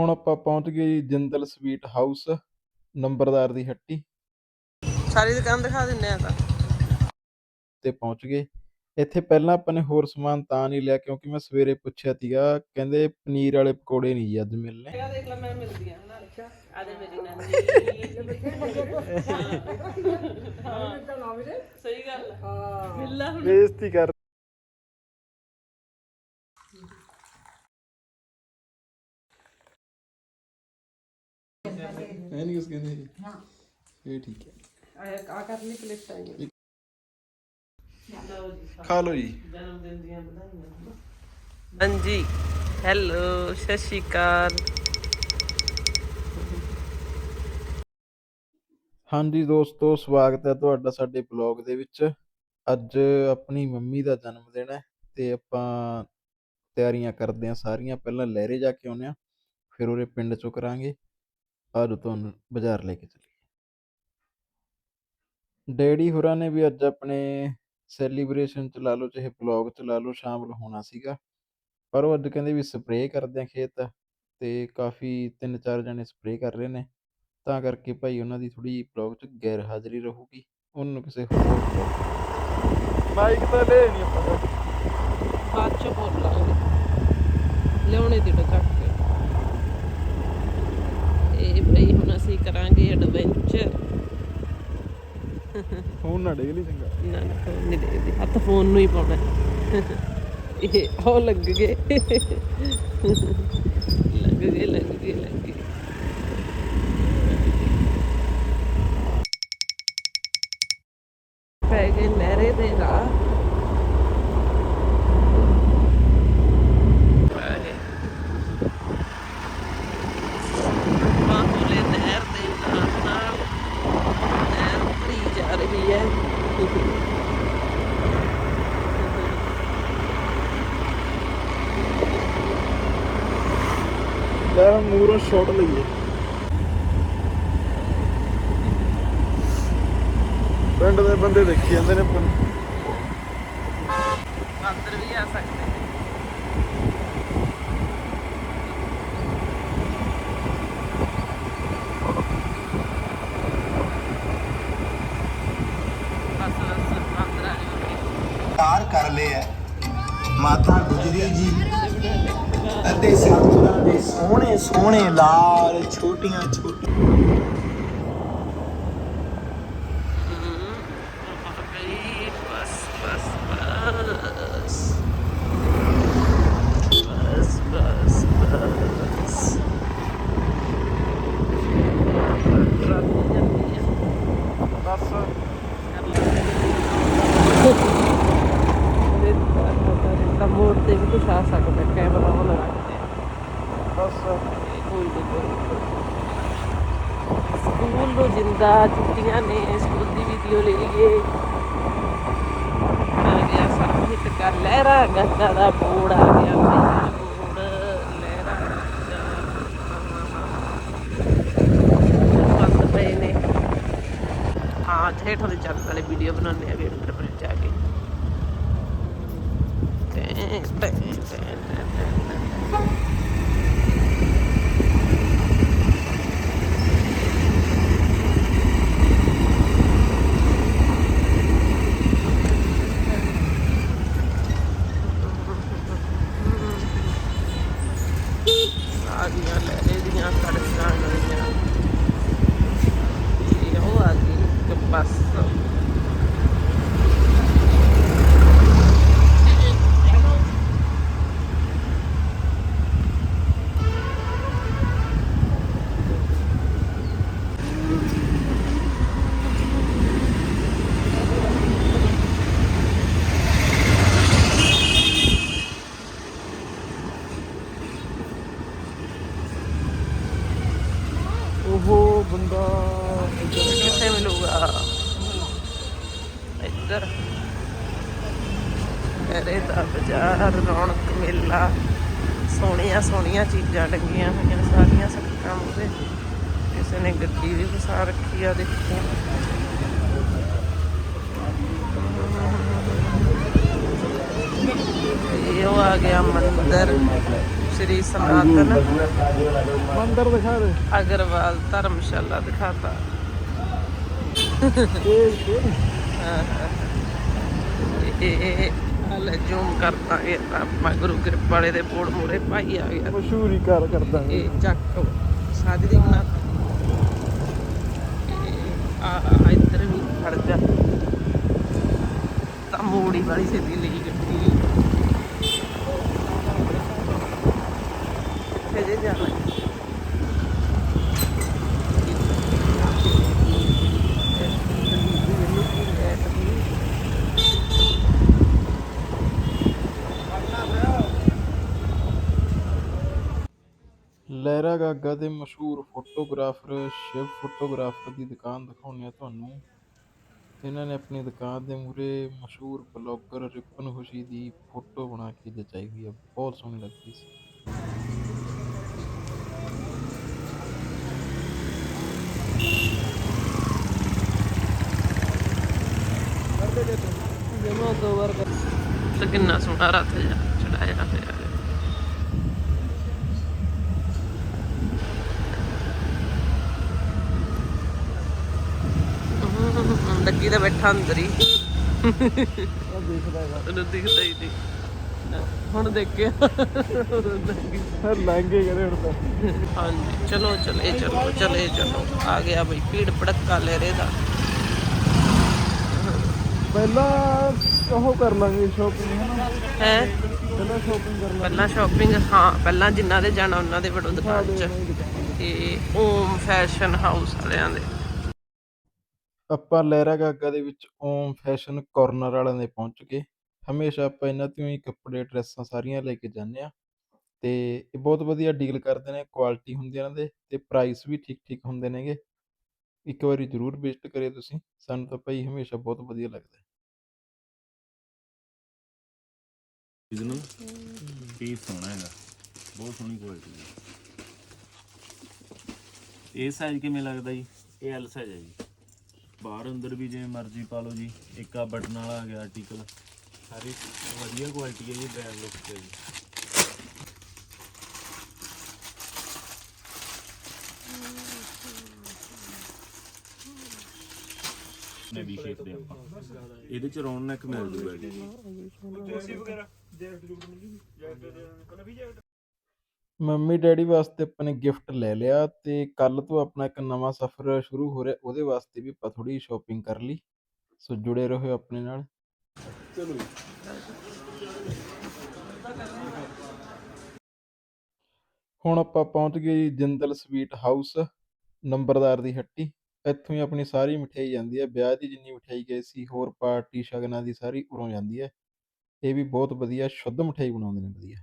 ਹੁਣ ਆਪਾਂ ਪਹੁੰਚ ਗਏ ਜੀ ਜਿੰਦਲ ਸਵੀਟ ਹਾਊਸ ਨੰਬਰਦਾਰ ਦੀ ਹੱਟੀ। ਸਾਰੀ ਦੁਕਾਨ ਦਿਖਾ ਦਿੰਨੇ ਆ ਤਾਂ। ਤੇ ਪਹੁੰਚ ਗਏ। ਇੱਥੇ ਪਹਿਲਾਂ ਆਪਾਂ ਨੇ ਹੋਰ ਸਮਾਨ ਤਾਂ ਨਹੀਂ ਲਿਆ ਕਿਉਂਕਿ ਮੈਂ ਸਵੇਰੇ ਪੁੱਛਿਆ ਸੀਗਾ ਕਹਿੰਦੇ ਪਨੀਰ ਵਾਲੇ ਪਕੌੜੇ ਨਹੀਂ ਜੀ ਅੱਜ ਮਿਲਣੇ। ਆ ਦੇਖ ਲੈ ਮੈਂ ਮਿਲਦੀ ਆ ਨਾ ਅੱਛਾ ਆ ਦੇ ਮੇਰੀ ਨਾਨੀ। ਸਹੀ ਗੱਲ ਹਾਂ। ਮਿਲ ਲਾ ਹੁਣ ਬੇਇੱਜ਼ਤੀ ਕਰ ਐ ਨਹੀਂ ਕੁਛ ਕਹਿੰਦੇ ਹਾਂ। ਇਹ ਠੀਕ ਹੈ। ਆ ਕਰਨੀ ਪਲੇਟ ਆਈ ਖਾ ਲਓ ਜੀ। ਜਨਮ ਦਿਨ ਦੀਆਂ ਵਧਾਈਆਂ ਹਾਂਜੀ। ਹੈਲੋ ਸਤਿ ਸ਼੍ਰੀ ਅਕਾਲ। ਹਾਂਜੀ ਦੋਸਤੋ ਸਵਾਗਤ ਹੈ ਤੁਹਾਡਾ ਸਾਡੇ ਬਲੌਗ ਦੇ ਵਿੱਚ। ਅੱਜ ਆਪਣੀ ਮੰਮੀ ਦਾ ਜਨਮ ਦਿਨ ਹੈ ਤੇ ਆਪਾਂ ਤਿਆਰੀਆਂ ਕਰਦੇ ਹਾਂ ਸਾਰੀਆਂ। ਪਹਿਲਾਂ ਲਹਿਰੇ ਜਾ ਕੇ ਆਉਂਦੇ ਹਾਂ ਫਿਰ ਉਹਦੇ ਪਿੰਡ ਚੋਂ ਕਰਾਂਗੇ। ਅੱਜ ਤੁਹਾਨੂੰ ਬਾਜ਼ਾਰ ਲੈ ਕੇ ਚੱਲੀਏ। ਡੈਡੀ ਹੋਰਾਂ ਨੇ ਵੀ ਅੱਜ ਆਪਣੇ ਸੈਲੀਬ੍ਰੇਸ਼ਨ ਚ ਲਾ ਲਓ ਚਾਹੇ ਬਲੌਗ ਚ ਲਾ ਲਓ ਸ਼ਾਮਲ ਹੋਣਾ ਸੀਗਾ। ਪਰ ਉਹ ਅੱਜ ਕਹਿੰਦੇ ਵੀ ਸਪਰੇਅ ਕਰਦੇ ਆ ਖੇਤ ਤੇ ਕਾਫੀ ਤਿੰਨ ਚਾਰ ਜਣੇ ਸਪਰੇਅ ਕਰ ਰਹੇ ਨੇ। ਤਾਂ ਕਰਕੇ ਭਾਈ ਉਹਨਾਂ ਦੀ ਥੋੜੀ ਬਲੌਗ 'ਚ ਗੈਰ ਹਾਜ਼ਰੀ ਰਹੂਗੀ। ਉਹਨਾਂ ਨੂੰ ਕਿਸੇ ਹੋਰ ਮਾਈਕ ਤਾਂ ਲੈ ਨਹੀਂ ਆਪਾਂ ਬਾਅਦ ਚ ਬੋਲ ਲਾਂਗੇ ਲਿਆਉਣੇ ਦੀ ਇਹ ਬਈ ਹੁਣ ਅਸੀਂ ਕਰਾਂਗੇ ਐਡਵੈਂਚਰ ਫੋਨ ਨਾ ਡੇਗ ਲਈ ਚੰਗਾ। ਨਾ ਨਾ ਫੋਨ ਨਹੀਂ ਦੇਖਦੀ ਹੱਥ ਫੋਨ ਨੂੰ ਹੀ ਪਾਉਣਾ। ਇਹ ਉਹ ਲੱਗ ਗਏ। ਲੱਗ ਗਏ ਲੱਗ ਗਏ ਲੱਗ ਗਏ ਪੈ ਗਏ ਲਹਿਰੇ ਦੇ ਰਾਹ ਪੈ ਗਏ ਮਾਹੌਲੇ ਨਹਿਰ ਦੇ ਨਾਲ ਨਾਲ ਨਹਿਰ ਭਰੀ ਜਾ ਰਹੀ ਹੈ ਲੈ ਹੁਣ ਮੂਰੋਂ ਸ਼ਾਟ ਲਈਏ ਪਿੰਡ ਦੇ ਬੰਦੇ ਦੇਖੀ ਜਾਂਦੇ ਨੇ ਆਪਾਂ। ਅੰਦਰ ਵੀ ਆ ਸਕਦੇ ਕਾਰ ਕਰ ਲਿਆ ਮਾਤਾ ਗੁਜਰੀ ਜੀ ਸੋਹਣੇ ਸੋਹਣੇ ਲਾਲ ਛੋਟੀਆਂ ਛੋਟੀਆਂ ਬਸ ਬਸ ਬਸ ਬਸ ਬਸ ਬਸ ਰਾਤ ਜਾਂਦੀ ਹੈ ਬਸ ਤਾਂ ਮੋੜ ਤੇ ਵੀ ਕੁਛ ਆ ਸਕਦਾ ਕੈਮਰਾ ਉਹ ਲਗਾ ਕੇ ਬਸ ਕੋਈ ਨਹੀਂ ਸਕੂਲ ਨੂੰ ਜਿੰਦਾ ਛੁੱਟੀਆਂ ਨੇ, ਸਕੂਲ ਦੀ ਵੀਡੀਓ ਲੈ ਲਈਏ। ਆ ਗਿਆ ਸਾਹਿਤ ਕਰ ਲਹਿਰਾ ਗੱਦਾ ਦਾ ਬੋੜ, ਆ ਗਿਆ ਬੋੜ, ਲਹਿਰਾ ਬੰਦ ਪਏ ਨੇ ਹਾਂ ਠੇਠ ਦੇ ਚੱਲ ਵਾਲੇ ਵੀਡੀਓ ਬਣਾਉਂਦੇ ਆ ਗੇਟ ਪਰ ਜਾ ਕੇ। ਤੇ ਸਾਰੀਆਂ ਲਹਿਰੇ ਦੀਆਂ ਸੜਕਾਂ ਗਈਆਂ ਇਹ ਉਹ ਆ ਗਈ ਇੱਕ ਬੱਸ ਉਹ ਬੰਦਾ ਕਿੱਥੇ ਮਿਲੂਗਾ ਇੱਧਰ ਮੇਰੇ ਦਾ ਬਾਜ਼ਾਰ ਰੌਣਕ ਮੇਲਾ ਸੋਹਣੀਆਂ ਸੋਹਣੀਆਂ ਚੀਜ਼ਾਂ ਲੱਗੀਆਂ ਹੋਈਆਂ ਸਾਰੀਆਂ ਸੜਕਾਂ ਮੂਹਰੇ। ਕਿਸੇ ਨੇ ਗੱਡੀ ਵੀ ਵਸਾ ਰੱਖੀ ਆ ਦੇਖੋ। ਇਹ ਉਹ ਆ ਗਿਆ ਮੰਦਰ ਸ੍ਰੀ ਸਨਾਤਨ। ਮੰਦਰ ਦਿਖਾ ਦੇ। ਅਗਰਵਾਲ ਧਰਮਸ਼ਾਲਾ ਦਿਖਾਤਾ। ਇਹ ਹਲੇ ਜ਼ੂਮ ਕਰਤਾ ਇਹ ਤਾਂ ਆਪਾਂ ਗੁਰੂ ਕਿਰਪਾ ਵਾਲੇ ਦੇ ਪੋੜ ਮੂਰੇ ਭਾਈ ਆ ਗਿਆ। ਮਸ਼ਹੂਰੀ ਕਰ ਕਰਦਾ ਇਹ। ਚੱਕ ਸਾਜ ਦੀ ਬਣਾ। ਆ ਆ ਇੱਧਰ ਵੀ ਖੜ ਜਾ। ਤਾਂ ਮੋੜੀ ਵਾਲੀ ਸਿੱਧੀ ਲਈ ਗੱਡੀ ਕਿੱਥੇ ਜੇ ਜਾਣਾ ਲਹਿਰਾ ਗਾਗਾ ਦੇ ਮਸ਼ਹੂਰ ਫੋਟੋਗ੍ਰਾਫਰ, ਸ਼ਿਵ ਫੋਟੋਗ੍ਰਾਫਰ ਦੀ ਦੁਕਾਨ ਦਿਖਾਉਂਦੇ ਆ ਤੁਹਾਨੂੰ। ਇਹਨਾਂ ਨੇ ਆਪਣੀ ਦੁਕਾਨ ਦੇ ਮੂਰੇ ਮਸ਼ਹੂਰ ਬਲੌਗਰ ਰਿਪਨ ਖੁਸ਼ੀ ਦੀ ਫੋਟੋ ਬਣਾ ਕੇ ਲਚਾਈ ਹੋਈ ਹੈ। ਬਹੁਤ ਸੋਹਣੀ ਲੱਗਦੀ ਸੀ। ਤੇ ਕਿੰਨਾ ਸੋਹਣਾ ਰੱਥ ਜਾ ਚੜਾਇਆ ਹੋਇਆ ਹੈ ਹਮ, ਲੱਗੀ ਤਾਂ ਬੈਠਾ ਅੰਦਰ ਹੀ ਉਹਨੂੰ ਦਿਖਦਾ ਹੀ ਨਹੀਂ। ਹੁਣ ਦੇਖਿਆ। ਲਹਿੰਗੇ ਕਰੇ ਹੁਣ ਤਾਂ। ਹਾਂਜੀ ਚਲੋ ਚਲੇ ਚਲੋ ਚਲੇ ਚਲੋ। ਆ ਗਿਆ ਬਈ ਭੀੜ ਭੜੱਕਾ ਲੈ ਰੇ ਦਾ। ਪਹਿਲਾਂ ਉਹ ਕਰ ਲਾਂਗੇ ਸ਼ਾਪਿੰਗ ਹੈ ਹੈ? ਪਹਿਲਾਂ ਸ਼ਾਪਿੰਗ ਕਰ ਪਹਿਲਾਂ ਸ਼ਾਪਿੰਗ ਹਾਂ ਪਹਿਲਾਂ ਜਿਨ੍ਹਾਂ ਦੇ ਜਾਣਾ ਉਹਨਾਂ ਦੇ ਵੜੋ ਦੁਕਾਨ 'ਚ। ਤੇ ਓਮ ਫੈਸ਼ਨ ਹਾਊਸ ਵਾਲਿਆਂ ਦੇ। ਆਪਾਂ ਲਹਿਰਾ ਗਾਗਾ ਦੇ ਵਿੱਚ ਓਮ ਫੈਸ਼ਨ ਕਾਰਨਰ ਵਾਲਿਆਂ ਦੇ ਪਹੁੰਚ ਗਏ। ਹਮੇਸ਼ਾ ਆਪਾਂ ਇਹਨਾਂ ਤੋਂ ਹੀ ਕੱਪੜੇ, ਡਰੈਸਾਂ ਸਾਰੀਆਂ ਲੈ ਕੇ ਜਾਂਦੇ ਆ ਤੇ ਇਹ ਬਹੁਤ ਵਧੀਆ ਡੀਲ ਕਰਦੇ ਨੇ, ਕੁਆਲਿਟੀ ਹੁੰਦੀ ਇਹਨਾਂ ਦੇ ਤੇ ਪ੍ਰਾਈਸ ਵੀ ਠੀਕ ਠੀਕ ਹੁੰਦੇ ਨੇਗੇ। ਇੱਕ ਵਾਰੀ ਜ਼ਰੂਰ ਵਿਜ਼ਿਟ ਕਰਿਓ ਤੁਸੀਂ, ਸਾਨੂੰ ਤਾਂ ਭਾਈ ਹਮੇਸ਼ਾ ਬਹੁਤ ਵਧੀਆ ਲੱਗਦਾ ਹੈ। ਇਹਨੂੰ ਪੀਸ ਸੋਹਣਾ ਹੈਗਾ, ਬਹੁਤ ਸੋਹਣੀ ਕੁਆਲਿਟੀ ਹੈ। ਇਹ ਸਾਈਜ਼ ਕਿਵੇਂ ਲੱਗਦਾ ਜੀ? ਇਹ ਐਲ ਸਾਈਜ਼ ਹੈ ਜੀ। ਬਾਹਰ ਅੰਦਰ ਵੀ ਜਿਵੇਂ ਮਰਜ਼ੀ ਪਾ ਲਓ ਜੀ। ਇੱਕ ਆ ਬਟਨ ਵਾਲਾ ਆ ਗਿਆ ਆਰਟੀਕਲ ਸਾਰੀ ਵਧੀਆ ਕੁਆਲਿਟੀ ਹੈ ਜੀ ਬ੍ਰਾਂਡ ਲੁੱਕ ਤੇ ਜੀ। ਨੇ ਵੀ ਸ਼ੇਪ ਦੇ ਆਪਾਂ। ਇਹਦੇ ਚ ਰਾਉਂਡ ਨੈਕ ਮਿਲ ਜੂਗਾ ਜੀ? ਮੰਮੀ ਡੈਡੀ ਵਾਸਤੇ ਆਪਾਂ ਨੇ ਗਿਫਟ ਲੈ ਲਿਆ ਤੇ ਕੱਲ ਤੋਂ ਆਪਣਾ ਇੱਕ ਨਵਾਂ ਸਫ਼ਰ ਸ਼ੁਰੂ ਹੋ ਰਿਹਾ ਉਹਦੇ ਵਾਸਤੇ ਵੀ ਆਪਾਂ ਥੋੜੀ ਸ਼ਾਪਿੰਗ ਕਰ ਲਈ। ਸੋ ਜੁੜੇ ਰਹੋ ਆਪਣੇ ਨਾਲ। ਹੁਣ ਆਪਾਂ ਪਹੁੰਚ ਗਏ ਜੀ ਜਿੰਦਲ ਸਵੀਟ ਹਾਊਸ ਨੰਬਰਦਾਰ ਦੀ ਹੱਟੀ। ਇੱਥੋਂ ਹੀ ਆਪਣੀ ਸਾਰੀ ਮਠਿਆਈ ਜਾਂਦੀ ਹੈ ਵਿਆਹ ਦੀ ਜਿੰਨੀ ਮਠਿਆਈ ਗਈ ਸੀ ਹੋਰ ਪਾਰਟੀ ਸ਼ਗਨਾਂ ਦੀ ਸਾਰੀ ਉਰੋਂ ਜਾਂਦੀ ਹੈ। ਇਹ ਵੀ ਬਹੁਤ ਵਧੀਆ ਸ਼ੁੱਧ ਮਠਿਆਈ ਬਣਾਉਂਦੇ ਨੇ ਵਧੀਆ।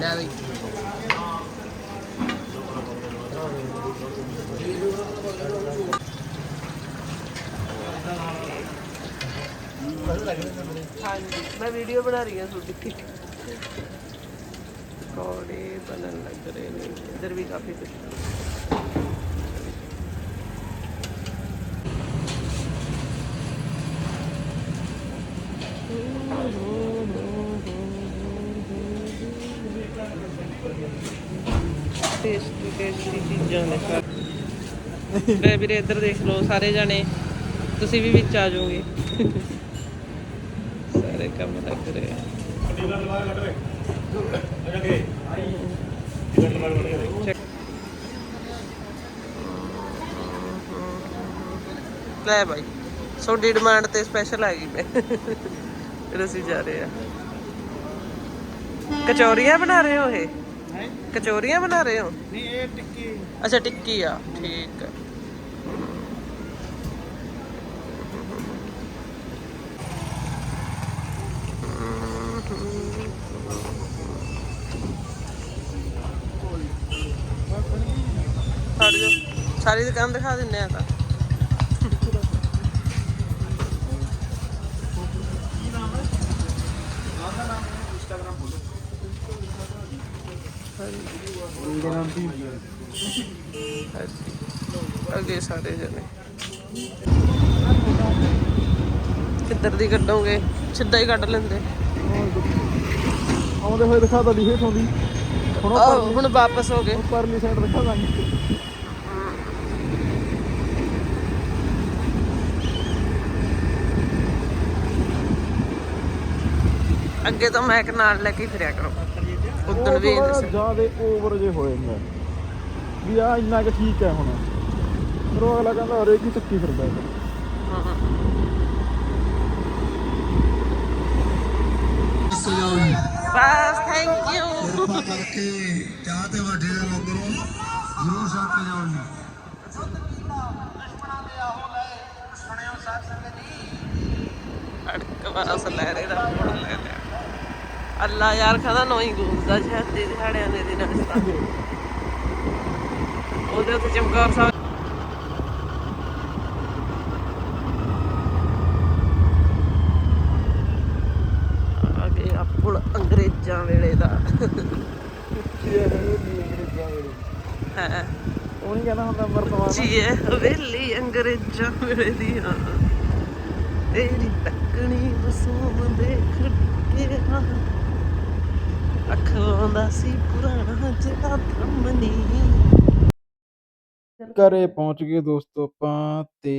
ਲੈ ਬਈ ਹਾਂਜੀ ਮੈਂ ਵੀਡੀਓ ਬਣਾ ਰਹੀ ਹਾਂ ਤੁਹਾਡੀ। ਕੋੜੇ ਬਣਨ ਲੱਗ ਰਹੇ ਨੇ। ਇੱਧਰ ਵੀ ਕਾਫੀ ਕੁਝ ਟੇਸਟੀ ਟੇਸਟੀ ਚੀਜ਼ਾਂ ਨੇ ਸਾਰੇ। ਲੈ ਵੀਰੇ ਇੱਧਰ ਦੇਖ ਲਓ ਸਾਰੇ ਜਾਣੇ। ਤੁਸੀਂ ਵੀ ਵਿੱਚ ਆ ਜਾਓਗੇ। ਸਾਰੇ ਕੰਮ ਲੱਗ ਰਹੇ ਆ. ਲੈ ਭਾਈ ਤੁਹਾਡੀ ਡਿਮਾਂਡ ਤੇ ਸਪੈਸ਼ਲ ਆ ਗਈ ਮੈਂ ਫਿਰ ਅਸੀਂ ਜਾ ਰਹੇ ਆ ਕਚੌਰੀਆਂ ਬਣਾ ਰਹੇ ਹੋ ਇਹ ਕਚੋਰੀਆਂ ਬਣਾ ਰਹੇ ਹੋ ਨਹੀਂ ਇਹ ਟਿੱਕੀ ਅੱਛਾ ਟਿੱਕੀ ਆ ਠੀਕ ਆ ਹਟ ਜਾ ਸਾਰੀ ਦੁਕਾਨ ਦਿਖਾ ਦਿੰਨੇ ਆ ਤਾਂ। ਅੱਗੇ ਸਾਰੇ ਜਣੇ। ਕਿੱਧਰ ਦੀ ਕੱਢੋਗੇ? ਸਿੱਧਾ ਹੀ ਕੱਢ ਲੈਂਦੇ। ਆਉਂਦੇ ਹੋਏ ਦਿਖਾ ਤਾਂ ਲਿਖੇ ਸੌਂਦੀ ਹੁਣ ਆਹੋ ਹੁਣ ਵਾਪਸ ਹੋ ਗਏ। ਪਰਲੀ ਸਾਈਡ ਦਿਖਾ ਦਾਂਗੇ ਅੱਗੇ ਤੋਂ ਮੈਂ ਨਾਲ ਲੈ ਕੇ ਫਿਰਿਆ ਕਰੋ। ਉਦੋਂ ਵੀ ਜਿਆਦੇ ਓਵਰ ਜੇ ਹੋਏ ਨੇ ਵੀ ਆ ਇੰਨਾ ਕਿ ਠੀਕ ਹੈ ਹੁਣ। ਫਿਰ ਉਹ ਅਗਲਾ ਕਹਿੰਦਾ ਹਰੇਕ ਹੀ ਚੱਕੀ ਫਿਰਦਾ ਹੈ। ਬਸ ਥੈਂਕ ਯੂ ਕਰਕੇ ਚਾਹ ਤੇ ਵੱਡੇ ਦੇ ਲੰਗਰੋਂ ਜ਼ਰੂਰ ਛਕ ਕੇ ਜਾਓ ਜੀ ਅੜਕ ਵਾਸ ਲੈ ਰੇ ਦਾ ਫੋਨ ਲੈ ਅੱਲਾ ਯਾਰ ਖਦਾ ਨੋਈ ਗੂੰਜਦਾ ਸ਼ਾਇਦ ਦੇ ਦਿਹਾੜਿਆਂ ਦੇ ਦਿਨਾਂ ਚ ਤਾਂ। ਉਹਦੇ ਉੱਤੇ ਚਮਕੌਰ ਸਾਹਿਬ ਆਪੁਲ ਅੰਗਰੇਜ਼ਾਂ ਵੇਲੇ ਦਾ। ਹੈ। ਉਹ ਨਹੀਂ ਕਹਿੰਦਾ ਹੁੰਦਾ ਵਰਤਮਾਨ। ਜੀ ਹੈ ਹਵੇਲੀ ਅੰਗਰੇਜ਼ਾਂ ਵੇਲੇ ਦੀ ਹਾਂ। ਤੇਰੀ ਤੱਕਣੀ ਵਸੂਮ ਦੇਖ ਕੇ ਹਾਂ। ਅੱਖਾਂ ਦਾ ਸੀ ਪੁਰਾਣਾ ਜਿਹੜਾ ਧਰਮਨੀ। ਘਰੇ ਪਹੁੰਚ ਗਏ ਦੋਸਤੋ ਆਪਾਂ ਤੇ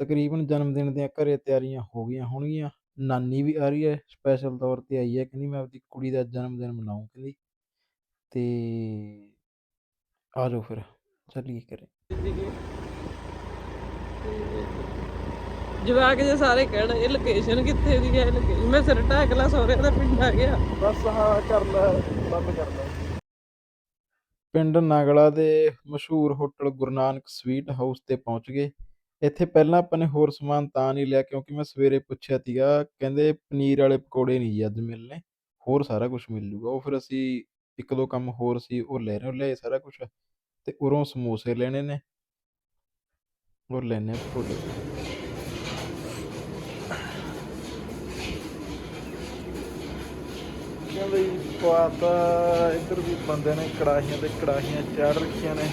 ਤਕਰੀਬਨ ਜਨਮ ਦਿਨ ਦੀਆਂ ਘਰੇ ਤਿਆਰੀਆਂ ਹੋ ਗਈਆਂ ਹੋਣਗੀਆਂ। ਨਾਨੀ ਵੀ ਆ ਰਹੀ ਹੈ ਸਪੈਸ਼ਲ ਤੌਰ ਤੇ ਆਈ ਹੈ ਕਹਿੰਦੀ ਮੈਂ ਆਪਣੀ ਕੁੜੀ ਦਾ ਜਨਮ ਦਿਨ ਮਨਾਉਂ ਕਹਿੰਦੀ। ਤੇ ਆ ਜਾਓ ਫਿਰ ਚੱਲੀਏ ਘਰੇ। ਜਵਾਕ ਜੇ ਸਾਰੇ ਕਹਿਣ ਇਹ ਲੋਕੇਸ਼ਨ ਕਿੱਥੇ ਦੀ ਹੈ ਲੋਕੇਸ਼ਨ ਮੈਂ ਸਿਰ ਢਾਕ ਲਾ ਸਹੁਰਿਆਂ ਦਾ ਪਿੰਡ ਆ ਗਿਆ। ਬਸ ਹਾਂ ਕਰ ਲੈ ਬੰਦ ਕਰ ਲੈ। ਪਿੰਡ ਨਾਗਲਾ ਦੇ ਮਸ਼ਹੂਰ hotel Guru Nanak sweet house ਤੇ ਪਹੁੰਚ ਗਏ। ਇੱਥੇ ਪਹਿਲਾਂ ਆਪਾਂ ਨੇ ਹੋਰ ਸਮਾਨ ਤਾਂ ਨਹੀਂ ਲਿਆ ਕਿਉਂਕਿ ਮੈਂ ਸਵੇਰੇ ਪੁੱਛਿਆ ਸੀਗਾ ਕਹਿੰਦੇ ਪਨੀਰ ਵਾਲੇ ਪਕੌੜੇ ਨਹੀਂ ਜੀ ਅੱਜ ਮਿਲਣੇ ਹੋਰ ਸਾਰਾ ਕੁਝ ਮਿਲ ਜੂਗਾ। ਉਹ ਫਿਰ ਅਸੀਂ ਇੱਕ ਦੋ ਕੰਮ ਹੋਰ ਸੀ ਉਹ ਲੈ ਰਹੇ ਲਿਆਏ ਸਾਰਾ ਕੁਝ ਤੇ ਉਰੋਂ ਸਮੋਸੇ ਲੈਣੇ ਨੇ। ਉਹ ਲੈਣੇ ਪਕੌੜੇ। ਕਹਿੰਦੇ ਜੀ ਪਵਾਤਾ ਇੱਧਰ ਵੀ ਬੰਦੇ ਨੇ ਕੜਾਹੀਆਂ ਤੇ ਕੜਾਹੀਆਂ ਚਾੜ ਰੱਖੀਆਂ ਨੇ।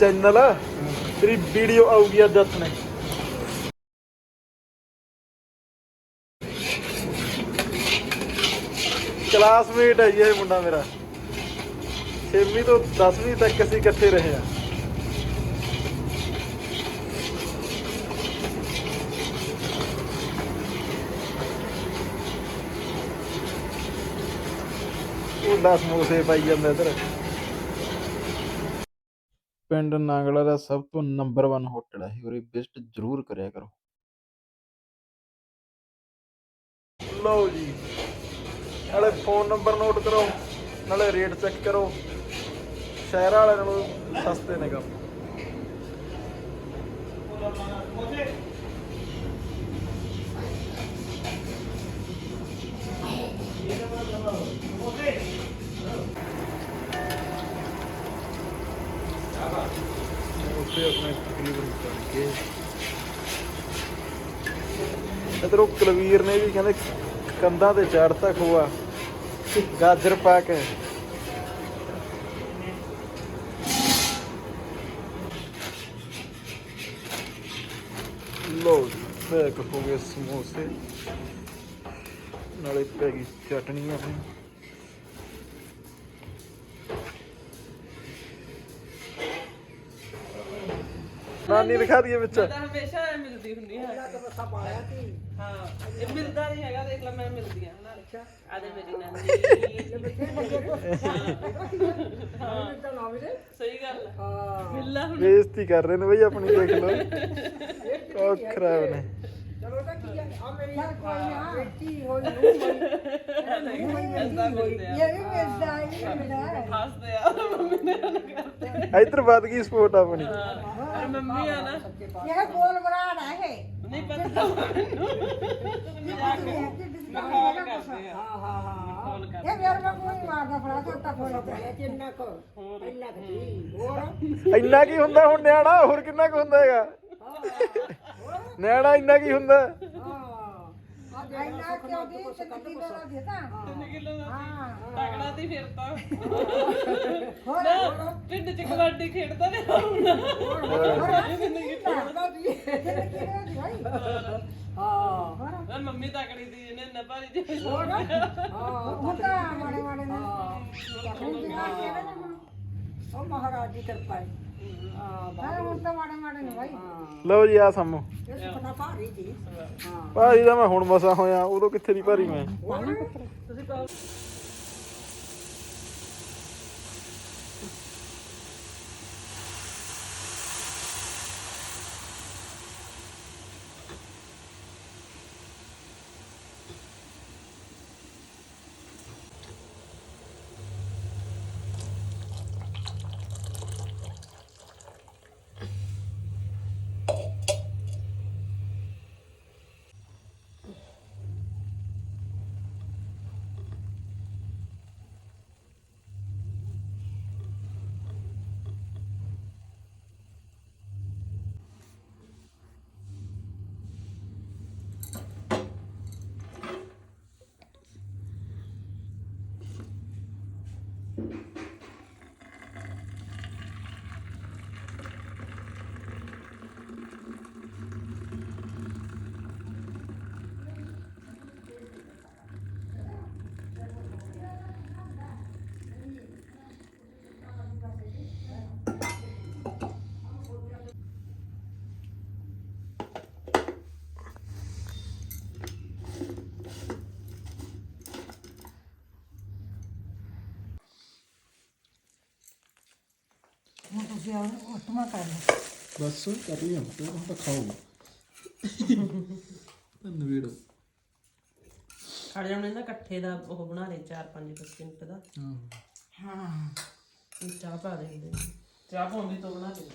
ਚੈਨਲ ਤੇਰੀ ਵੀਡੀਓ ਆਊਗੀ ਅੱਜ ਹੱਥ ਨੇ। ਕਲਾਸਮੇਟ ਹੈ ਇਹ ਮੁੰਡਾ ਮੇਰਾ। 6ਵੀਂ ਤੋਂ 10ਵੀਂ ਤੱਕ ਅਸੀਂ ਇਕੱਠੇ ਰਹੇ ਆ। ਉਹ 10 ਸਮੋਸੇ ਪਾਈ ਜਾਂਦਾ ਇੱਧਰ। ਪਿੰਡ ਨਾਗਲਾ ਦਾ ਸਭ ਤੋਂ ਨੰਬਰ 1 ਹੋਟਲ ਹੈ ਉਰੇ ਵਿਜ਼ਿਟ ਜ਼ਰੂਰ ਕਰਿਆ ਕਰੋ। ਲਓ ਜੀ, ਨਾਲੇ ਫੋਨ ਨੰਬਰ ਨੋਟ ਕਰੋ, ਨਾਲੇ ਰੇਟ ਚੈੱਕ ਕਰੋ। ਸ਼ਹਿਰ ਵਾਲਿਆਂ ਨਾਲੋਂ ਸਸਤੇ ਨੇ ਕੰਮ। ਤਕਰੀਬਨ ਇਧਰੋਂ ਕੁਲਵੀਰ ਨੇ ਵੀ ਕਹਿੰਦੇ ਕੰਧਾਂ ਤੇ ਚੜਤਾ ਖੋਆ। ਗਾਜਰ ਪਾ ਕੇ। ਲੋ ਪੈਕ ਹੋ ਸਮੋਸੇ। ਨਾਲੇ ਪੈ ਗਈ ਚਟਨੀ ਆਪਣੀ। ਨਾਨੀ ਦਿਖਾ ਦਈਏ ਵਿੱਚ। ਤਾਂ ਹਮੇਸ਼ਾ ਐ ਮਿਲਦੀ ਹੁੰਦੀ ਹੈ। ਹਾਂ ਇਹ ਮਿਲਦਾ ਨਹੀਂ ਹੈਗਾ ਦੇਖ ਲੈ ਮੈਂ ਮਿਲਦੀ ਆ ਹਨਾ ਅੱਛਾ ਆਦੇ ਮੇਰੀ ਨਾਨੀ। ਹਾਂ ਸਹੀ ਗੱਲ ਹੈ। ਮਿਲਣਾ ਹੁਣ। ਬੇਇੱਜ਼ਤੀ ਕਰ ਰਹੇ ਨੇ ਬਈ ਆਪਣੀ ਦੇਖ ਲਓ। ਉਹ ਖਰਾਬ ਨੇ ਚੱਲ ਕੋਈ ਨਾ ਬੇਟੀ ਹੋਈ ਨੂੰ ਹੋਈ ਇਹ ਵੀ ਮਿਲਦਾ ਇਹ ਵੀ ਮਿਲਦਾ ਹੈ। ਹੱਸਦੇ ਆ ਮੰਮੀ ਨੇ ਉਹਨੂੰ ਕਰਦੇ ਇੱਧਰ ਵੱਧ ਗਈ ਸਪੋਰਟ ਆਪਣੀ। ਪਰ ਮੰਮੀ ਆ ਨਾ। ਇਹ ਕੋਲ ਬਰਾੜ ਹੈ ਨਹੀਂ ਪਤਾ। ਮੈਨੂੰ ਮਾਹੌਲ ਕਰਦੇ ਆ। ਹਾਂ ਹਾਂ ਹਾਂ। ਇਹ ਮੇਰੇ ਕੋਲ ਕੋਈ ਮਾਰਦਾ ਫੜਾ ਛੋਟਾ ਫੋੜਾ ਤੇ ਕਿੰਨਾ ਕੋ ਇੰਨਾ ਕੁ ਹੋਰ? ਇੰਨਾ ਕੀ ਹੁੰਦਾ ਹੁਣ ਨਿਆਣਾ? ਹੋਰ ਕਿੰਨਾ ਕੁ ਹੁੰਦਾ ਹੈਗਾ? ਨਿਆਣਾ ਇੰਨਾ ਕੀ ਹੁੰਦਾ? ਇੰਨਾ ਕਿਉਂ ਦੀ ਜ਼ਿੰਦਗੀ ਦਾ ਦੇਤਾ 3 ਕਿਲੋ ਦਾ ਹਾਂ। ਤਗੜਾ ਦੀ ਫਿਰ ਤਾਂ। ਹੋਰ। ਨਾ ਪਿੰਡ ਚ ਕਬੱਡੀ ਖੇਡਦਾ ਨੇ ਹੁਣ। ਲੱਗਦਾ ਦੀ ਜ਼ਿੰਦਗੀ ਦਾ ਦੀ ਭਾਈ ਹਾਂ। ਹੋਰ। ਮੈਂ ਮੰਮੀ ਤਕੜੀ ਦੀ ਇਹਨੇ ਨਾ ਭਾਰੀ ਜੀ ਹੋਰ ਹਾਂ। ਹੁਣ ਤਾਂ ਮਾੜੇ ਮਾੜੇ ਨੇ। ਹੁਣ ਜਵਾਨ ਕਿਹੜਾ ਨੇ ਹੁਣ ਉਹ ਮਹਾਰਾਜ ਦੀ ਕਿਰਪਾ ਹੈ। ਹਾਂ। ਹੁਣ ਤਾਂ ਮਾੜੇ ਮਾੜੇ ਨੇ ਭਾਈ ਲਓ ਜੀ ਆ ਸਾਮੋ ਇਸ ਪਤਾ ਭਾਰੀ ਜੀ ਹਾਂ। ਭਾਰੀ ਦਾ ਮੈਂ ਹੁਣ ਮਸਾ ਹੋਇਆ ਉਦੋਂ ਕਿੱਥੇ ਦੀ ਭਾਰੀ ਮੈਂ? ਤੁਸੀਂ ਉਤਮਾ ਕਰ ਲਓ। ਬਸ ਕਰ ਲਿਆ ਹੁਣ ਤਾਂ ਖਾਓ। ਨਵੇੜੋ। ਖੜ ਜਾਣੇ ਨਾ ਇਕੱਠੇ ਦਾ ਉਹ ਬਣਾ ਲੈ 4-5 ਮਿੰਟ ਦਾ। ਹਾਂ। ਇਹ ਚਾਹ ਪਾ ਦੇ। ਚਾਹ ਪਾਉਂਦੀ ਤੋਂ ਬਣਾ ਦੇ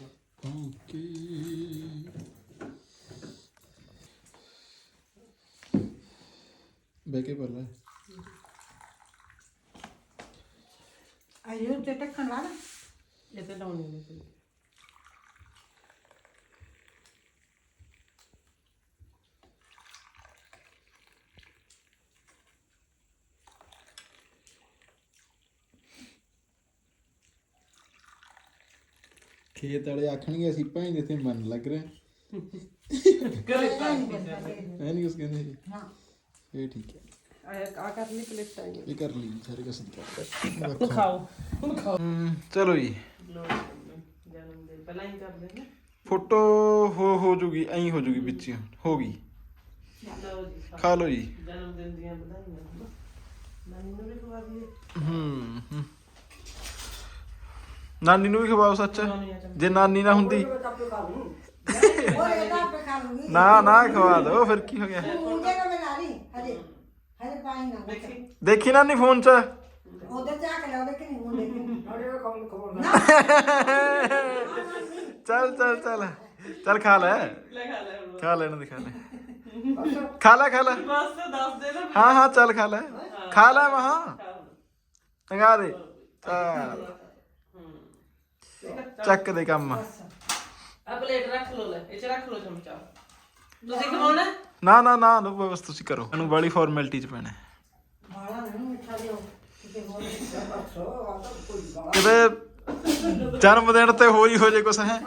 ਓਕੇ। ਬੈਕੇ ਪਰ ਲੈ। ਆਇਓ ਤੇ ਟੱਕਣ ਲਾ ਨਾ ਇਹ ਤੇ ਲਾਉਣੀ ਨਹੀਂ ਕੋਈ ਖੇਤ ਵਾਲੇ ਆਖਣਗੇ ਅਸੀਂ ਭਾਂ ਦੇ ਤੇ ਮਨ ਲੱਗ ਰਿਹਾ। ਹੈ ਨਹੀਂ ਉਸ ਕਹਿੰਦੇ ਜੀ। ਹਾਂ। ਇਹ ਠੀਕ ਹੈ। ਆ ਕਰ ਲਈ ਪਲੇਟ ਆਈ ਇਹ ਕਰ ਲਈ ਸਾਰੇ ਕਸ ਹੁਣ ਖਾਓ। ਹੁਣ ਖਾਓ। ਚਲੋ ਜੀ। ਜਨਮ ਦਿਨ ਪਹਿਲਾਂ ਹੀ ਕਰਦੇ ਨੇ। ਫੋਟੋ ਹੋ ਹੋ ਜੂਗੀ ਐਂ ਹੋ ਜੂਗੀ ਵਿੱਚ ਹੀ। ਹੋ ਗਈ। ਲਓ ਜੀ ਖਾ ਲਓ ਜੀ। ਜਨਮ ਦਿਨ ਦੀਆਂ ਵਧਾਈਆਂ ਨਾਨੀ ਨੂੰ ਵੀ ਖਵਾ ਦਈਏ। ਹੂੰ ਹੂੰ। ਨਾਨੀ ਨੂੰ ਵੀ ਖਵਾਓ ਸੱਚ। ਜੇ ਨਾਨੀ ਨਾ ਹੁੰਦੀ। ਹੋਰ ਇਹਦਾ ਆਪੇ ਲੂੰਗੀ ਨਾ ਨਾ ਖਵਾ ਦੋ ਫਿਰ ਕੀ ਹੋ ਗਿਆ? ਮੁੰਡੇ ਨੂੰ ਬਣਾ ਲਈ। ਹਜੇ ਹਜੇ ਪਾਈ ਨਾ ਦੇਖੀ। ਦੇਖੀ ਨਾਨੀ ਫੋਨ 'ਚ? ਉਧਰ ਜਾ ਕੇ ਲਾਓ ਕਿ ਨਹੀਂ ਮੁੰਡੇ ਨੂੰ ਅਰੇ ਕੌਣ ਖਵਾਉਣਾ ਚੱਲ ਚੱਲ ਚੱਲ। ਚੱਲ ਖਾ ਲੈ। ਲੈ ਖਾ ਲੈ ਹੁਣ। ਖਾ ਲੈ ਨਾ ਦਿਖਾ ਲੈ। ਖਾ ਲੈ ਖਾ ਲੈ। ਬਸ ਦੱਸ ਦੇ ਨਾ। ਹਾਂ ਹਾਂ ਚੱਲ ਖਾ ਲੈ। ਖਾ ਲੈ ਮਹਾ। ਟੰਗਾ ਦੇ। ਚੱਲ। ਚੱਕ ਦੇ ਕੰਮ। ਆ ਪਲੇਟ ਰੱਖ ਲਓ ਲੈ। ਇਹ ਚ ਰੱਖ ਲਓ ਚਮਚਾ। ਤੁਸੀਂ ਖਵਾਉਣਾ? ਨਾ ਨਾ ਨਾ ਲੋ ਬਸ ਤੁਸੀਂ ਕਰੋ। ਇਹਨੂੰ ਬੜੀ ਫਾਰਮੈਲਿਟੀ 'ਚ ਪੈਣਾ। ਹੈ। ਬਾਲਾ ਨਹੀਂ ਮਿੱਠਾ ਦਿਓ ਕਿਤੇ ਜਨਮ ਦਿਨ ਤੇ ਹੋ ਹੀ ਹੋ ਜੇ ਕੁਛ ਹੈ?